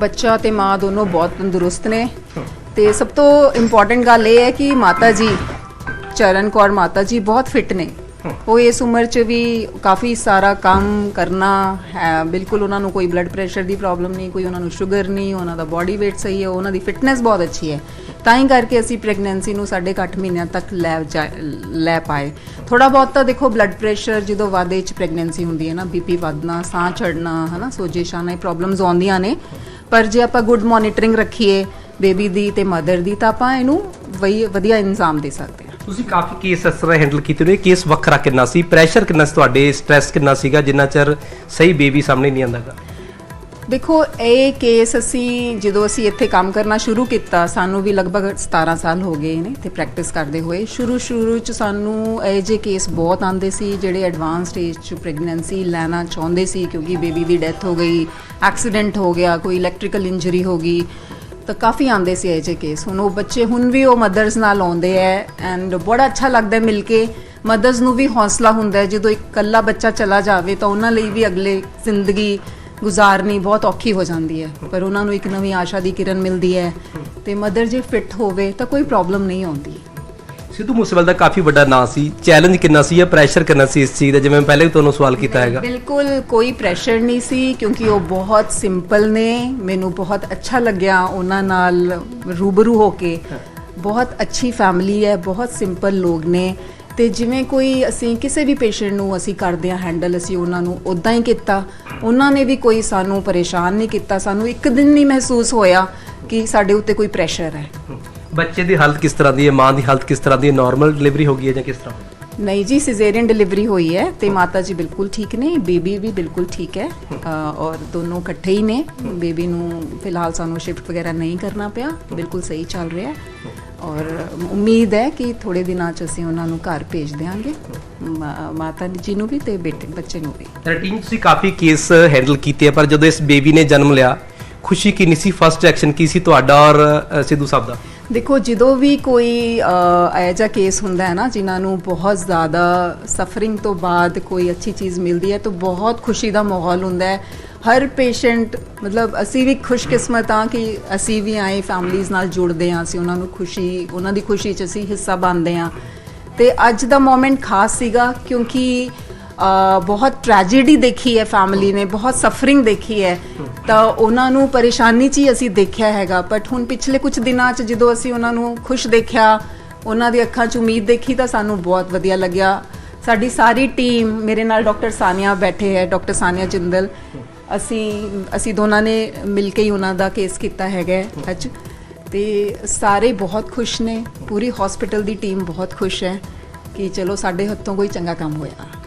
ਬੱਚਾ ਤੇ ਮਾਂ ਦੋਨੋਂ ਬਹੁਤ ਤੰਦਰੁਸਤ ਨੇ। ਤੇ ਸਭ ਤੋਂ ਇੰਪੋਰਟੈਂਟ ਗੱਲ ਇਹ ਹੈ ਕਿ ਮਾਤਾ ਜੀ ਚਰਨ ਕੌਰ ਮਾਤਾ ਜੀ ਬਹੁਤ ਫਿਟ ਨੇ। ਉਹ ਇਸ ਉਮਰ 'ਚ ਵੀ ਕਾਫੀ ਸਾਰਾ ਕੰਮ ਕਰਨਾ ਹੈ। ਬਿਲਕੁਲ ਉਹਨਾਂ ਨੂੰ ਕੋਈ ਬਲੱਡ ਪ੍ਰੈਸ਼ਰ ਦੀ ਪ੍ਰੋਬਲਮ ਨਹੀਂ, ਕੋਈ ਉਹਨਾਂ ਨੂੰ ਸ਼ੂਗਰ ਨਹੀਂ, ਉਹਨਾਂ ਦਾ ਬਾਡੀ weight ਸਹੀ ਹੈ, ਉਹਨਾਂ ਦੀ ਫਿਟਨੈਸ ਬਹੁਤ ਅੱਛੀ ਹੈ। ਤਾਂ ਹੀ ਕਰਕੇ ਅਸੀਂ ਪ੍ਰੈਗਨੈਂਸੀ ਨੂੰ ਸਾਢੇ ਕੁ ਅੱਠ ਮਹੀਨਿਆਂ ਤੱਕ ਲੈ ਜਾ- ਲੈ ਪਾਏ। ਥੋੜਾ ਬਹੁਤ ਤਾਂ ਦੇਖੋ ਬਲੱਡ ਪ੍ਰੈਸ਼ਰ ਜਦੋਂ ਵਾਧੇ 'ਚ ਪ੍ਰੈਗਨੈਂਸੀ ਹੁੰਦੀ ਹੈ ਨਾ ਬੀਪੀ ਵਧਣਾ, ਸਾਹ ਚੜਨਾ ਹਨਾ ਸੋਜਿਸ਼ ਆਉਣਾ ਇਹ ਪ੍ਰੋਬਲਮਸ ਆਉਂਦੀਆਂ ਨੇ। ਪਰ ਜੇ ਆਪਾਂ ਗੁੱਡ ਮੋਨੀਟਰਿੰਗ ਰੱਖੀਏ ਬੇਬੀ ਦੀ ਤੇ ਮਦਰ ਦੀ, ਤਾਂ ਆਪਾਂ ਇਹਨੂੰ ਵਈ, ਵਧੀਆ ਇੰਜ਼ਾਮ ਦੇ ਸਕਦੇ ਹਾਂ। ਤੁਸੀਂ ਕਾਫੀ ਕੇਸ ਇਸ ਤਰ੍ਹਾਂ ਹੈਂਡਲ ਕੀਤੇ ਨੇ। ਕੇਸ ਵੱਖਰਾ ਕਿੰਨਾ ਸੀ? ਪ੍ਰੈਸ਼ਰ ਕਿੰਨਾ ਸੀ? ਤੁਹਾਡੇ ਸਟ੍ਰੈਸ ਕਿੰਨਾ ਸੀਗਾ? ਜਿੰਨਾ ਚਿਰ ਸਹੀ ਬੇਬੀ ਸਾਹਮਣੇ ਨਹੀਂ ਆਉਂਦਾਗਾ ਦੇਖੋ, ਇਹ ਕੇਸ ਅਸੀਂ ਜਦੋਂ ਅਸੀਂ ਇੱਥੇ ਕੰਮ ਕਰਨਾ ਸ਼ੁਰੂ ਕੀਤਾ, ਸਾਨੂੰ ਵੀ ਲਗਭਗ 17 ਸਾਲ ਹੋ ਗਏ ਨੇ ਤੇ ਪ੍ਰੈਕਟਿਸ ਕਰਦੇ ਹੋਏ। ਸ਼ੁਰੂ ਸ਼ੁਰੂ ਚ ਸਾਨੂੰ ਇਹ ਜੇ ਕੇਸ ਬਹੁਤ ਆਉਂਦੇ ਸੀ, ਜਿਹੜੇ ਐਡਵਾਂਸ ਸਟੇਜ ਚ ਪ੍ਰੈਗਨੈਂਸੀ ਲੈਣਾ ਚਾਹੁੰਦੇ ਸੀ, ਕਿਉਂਕਿ ਬੇਬੀ ਦੀ ਡੈਥ ਹੋ ਗਈ ਐਕਸੀਡੈਂਟ ਹੋ ਗਿਆ, ਕੋਈ ਇਲੈਕਟ੍ਰੀਕਲ ਇੰਜਰੀ ਹੋ ਗਈ, ਤਾਂ ਕਾਫੀ ਆਉਂਦੇ ਸੀ ਇਹ ਜੇ ਕੇਸ ਹੁਣ ਉਹ ਬੱਚੇ, ਹੁਣ ਵੀ ਉਹ ਮਦਰਸ ਨਾਲ ਆਉਂਦੇ ਐ ਐਂਡ ਬੜਾ ਅੱਛਾ ਲੱਗਦਾ ਮਿਲ ਕੇ। ਮਦਰਸ ਨੂੰ ਵੀ ਹੌਸਲਾ ਹੁੰਦਾ ਜਦੋਂ ਇੱਕ ਇਕੱਲਾ ਬੱਚਾ ਚਲਾ ਜਾਵੇ, ਤਾਂ ਉਹਨਾਂ ਲਈ ਵੀ ਅਗਲੇ ਜ਼ਿੰਦਗੀ ਗੁਜ਼ਾਰਨੀ ਬਹੁਤ ਔਖੀ ਹੋ ਜਾਂਦੀ ਹੈ ਪਰ ਉਹਨਾਂ ਨੂੰ ਇੱਕ ਨਵੀਂ ਆਸ਼ਾ ਦੀ ਕਿਰਨ ਮਿਲਦੀ ਹੈ ਤੇ ਮਦਰ ਜੇ ਫਿੱਟ ਹੋਵੇ ਤਾਂ ਕੋਈ ਪ੍ਰੋਬਲਮ ਨਹੀਂ ਆਉਂਦੀ। ਸਿੱਧੂ ਮੂਸੇਵਾਲ ਦਾ ਕਾਫੀ ਵੱਡਾ ਨਾਂ ਸੀ ਚੈਲੰਜ ਕਿੰਨਾ ਸੀ ਜਾਂ ਪ੍ਰੈਸ਼ਰ ਕਿੰਨਾ ਸੀ ਇਸ ਚੀਜ਼ ਦਾ? ਜਿਵੇਂ ਮੈਂ ਪਹਿਲੇ ਵੀ ਤੁਹਾਨੂੰ ਸਵਾਲ ਕੀਤਾ ਹੈਗਾ। ਬਿਲਕੁਲ ਕੋਈ ਪ੍ਰੈਸ਼ਰ ਨਹੀਂ ਸੀ ਕਿਉਂਕਿ ਉਹ ਬਹੁਤ ਸਿੰਪਲ ਨੇ ਮੈਨੂੰ ਬਹੁਤ ਅੱਛਾ ਲੱਗਿਆ ਉਹਨਾਂ ਨਾਲ ਰੂਬਰੂ ਹੋ ਕੇ। ਬਹੁਤ ਅੱਛੀ ਫੈਮਿਲੀ ਹੈ ਬਹੁਤ ਸਿੰਪਲ ਲੋਕ ਨੇ। ਤੇ ਜਿਵੇਂ ਕੋਈ ਅਸੀਂ ਕਿਸੇ ਵੀ ਪੇਸ਼ੈਂਟ ਨੂੰ ਅਸੀਂ ਕਰਦੇ ਹਾਂ ਹੈਂਡਲ ਅਸੀਂ ਉਹਨਾਂ ਨੂੰ ਉਦਾਂ ਹੀ ਕੀਤਾ। ਉਹਨਾਂ ਨੇ ਵੀ ਕੋਈ ਸਾਨੂੰ ਪਰੇਸ਼ਾਨ ਨਹੀਂ ਕੀਤਾ। ਸਾਨੂੰ ਇੱਕ ਦਿਨ ਨਹੀਂ ਮਹਿਸੂਸ ਹੋਇਆ ਕਿ ਸਾਡੇ ਉੱਤੇ ਕੋਈ ਪ੍ਰੈਸ਼ਰ ਹੈ। ਬੱਚੇ ਦੀ ਹਾਲਤ ਕਿਸ ਤਰ੍ਹਾਂ ਦੀ ਹੈ? ਮਾਂ ਦੀ ਹਾਲਤ ਕਿਸ ਤਰ੍ਹਾਂ ਦੀ ਹੈ? ਨਾਰਮਲ ਡਿਲੀਵਰੀ ਹੋ ਗਈ ਹੈ ਜਾਂ ਕਿਸ ਤਰ੍ਹਾਂ? ਨਹੀਂ ਜੀ ਸਿਜ਼ੇਰੀਅਨ ਡਿਲੀਵਰੀ ਹੋਈ ਹੈ ਤੇ ਮਾਤਾ ਜੀ ਬਿਲਕੁਲ ਠੀਕ ਨੇ ਬੇਬੀ ਵੀ ਬਿਲਕੁਲ ਠੀਕ ਹੈ ਅ, ਔਰ ਦੋਨੋਂ ਇਕੱਠੇ ਹੀ ਨੇ। ਬੇਬੀ ਨੂੰ ਫਿਲਹਾਲ ਸਾਨੂੰ ਸ਼ਿਫਟ ਵਗੈਰਾ ਨਹੀਂ ਕਰਨਾ ਪਿਆ ਬਿਲਕੁਲ ਸਹੀ ਚੱਲ ਰਿਹਾ ਹੈ। ਔਰ ਉਮੀਦ ਹੈ ਕਿ ਥੋੜੇ ਦਿਨਾਂ ਚ ਅਸੀਂ ਉਹਨਾਂ ਨੂੰ ਘਰ ਭੇਜ ਦੇਵਾਂਗੇ ਮਾਤਾ ਜੀ ਨੂੰ ਵੀ ਤੇ ਬੇਟੇ ਬੱਚੇ ਨੂੰ ਵੀ। ਰੂਟੀਨ ਤੁਸੀਂ ਕਾਫੀ ਕੇਸ ਹੈਂਡਲ ਕੀਤੇ ਪਰ ਜਦੋਂ ਇਸ ਬੇਬੀ ਨੇ ਜਨਮ ਲਿਆ ਖੁਸ਼ੀ ਕਿੰਨੀ ਸੀ? ਫਸਟ ਐਕਸ਼ਨ ਕੀ ਸੀ ਤੁਹਾਡਾ ਔਰ ਸਿੱਧੂ ਸਾਹਿਬ ਦਾ? ਦੇਖੋ ਜਦੋਂ ਵੀ ਕੋਈ ਜਿਹਾ ਕੇਸ ਹੁੰਦਾ ਹੈ ਨਾ ਜਿਨ੍ਹਾਂ ਨੂੰ ਬਹੁਤ ਜ਼ਿਆਦਾ ਸਫਰਿੰਗ ਤੋਂ ਬਾਅਦ ਕੋਈ ਅੱਛੀ ਚੀਜ਼ ਮਿਲਦੀ ਹੈ ਤਾਂ ਬਹੁਤ ਖੁਸ਼ੀ ਦਾ ਮਾਹੌਲ ਹੁੰਦਾ ਹੈ। ਹਰ ਪੇਸ਼ੈਂਟ, ਮਤਲਬ ਅਸੀਂ ਵੀ ਖੁਸ਼ਕਿਸਮਤ ਹਾਂ ਕਿ ਅਸੀਂ ਵੀ ਆਏ ਫੈਮਲੀਆਂ ਨਾਲ ਜੁੜਦੇ ਹਾਂ, ਅਸੀਂ ਉਹਨਾਂ ਨੂੰ ਖੁਸ਼ੀ, ਉਹਨਾਂ ਦੀ ਖੁਸ਼ੀ 'ਚ ਅਸੀਂ ਹਿੱਸਾ ਬਣਦੇ ਹਾਂ। ਤੇ ਅੱਜ ਦਾ ਮੋਮੈਂਟ ਖਾਸ ਸੀਗਾ ਕਿਉਂਕਿ ਬਹੁਤ ਟ੍ਰੈਜੇਡੀ ਦੇਖੀ ਹੈ ਫੈਮਿਲੀ ਨੇ, ਬਹੁਤ ਸਫਰਿੰਗ ਦੇਖੀ ਹੈ। ਤਾਂ ਉਹਨਾਂ ਨੂੰ ਪਰੇਸ਼ਾਨੀ 'ਚ ਹੀ ਅਸੀਂ ਦੇਖਿਆ ਹੈਗਾ ਬਟ ਹੁਣ ਪਿਛਲੇ ਕੁਝ ਦਿਨਾਂ 'ਚ ਜਦੋਂ ਅਸੀਂ ਉਹਨਾਂ ਨੂੰ ਖੁਸ਼ ਦੇਖਿਆ, ਉਹਨਾਂ ਦੀ ਅੱਖਾਂ 'ਚ ਉਮੀਦ ਦੇਖੀ ਤਾਂ ਸਾਨੂੰ ਬਹੁਤ ਵਧੀਆ ਲੱਗਿਆ। ਸਾਡੀ ਸਾਰੀ ਟੀਮ ਮੇਰੇ ਨਾਲ ਡਾਕਟਰ ਸਾਨੀਆ ਬੈਠੇ ਹੈ, ਡਾਕਟਰ ਸਾਨੀਆ ਜਿੰਦਲ ਅਸੀਂ ਅਸੀਂ ਦੋਨਾਂ ਨੇ ਮਿਲ ਕੇ ਹੀ ਉਹਨਾਂ ਦਾ ਕੇਸ ਕੀਤਾ ਹੈਗਾ ਅੱਜ। ਤੇ ਸਾਰੇ ਬਹੁਤ ਖੁਸ਼ ਨੇ। ਪੂਰੀ ਹਸਪੀਟਲ ਦੀ ਟੀਮ ਬਹੁਤ ਖੁਸ਼ ਹੈ ਕਿ ਚਲੋ ਸਾਡੇ ਹੱਥੋਂ ਕੋਈ ਚੰਗਾ ਕੰਮ ਹੋਇਆ।